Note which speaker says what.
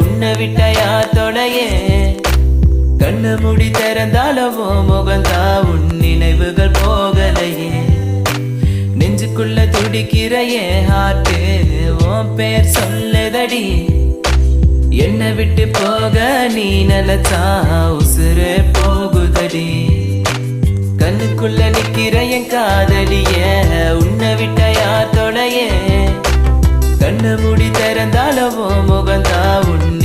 Speaker 1: உன்னை விட்டயா தொலையே? கண்ணு முடி திறந்தாலவோ முகந்தா உன் நினைவுகள் போகலையே. நெஞ்சுக்குள்ள துடிக்கிற என் ஹார்ட்டு உன் பேர் சொல்லுதடி. என்னை விட்டு போக நீ நிலச்சா உசுறு போகுதடி. கண்ணுக்குள்ள நிக்கிற என் காதலிய உன்னை விட்டயா தொலை கண்ணு மூடி திறந்தாலவோ முகந்தா உன்